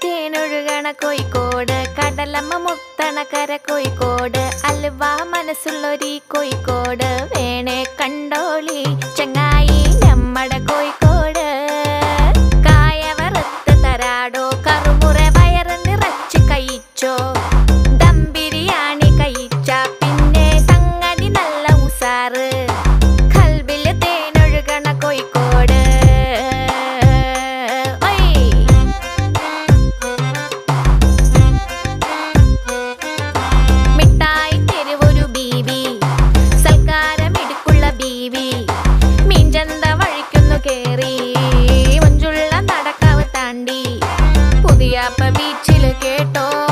തേനൊഴുകണ കോഴിക്കോട് കടലമ്മ മുത്തണ കര കോഴിക്കോട് അലുവ മനസ്സുള്ളൊരീ കോഴിക്കോട്. அப்ப பீச்சில் கேட்டோம்.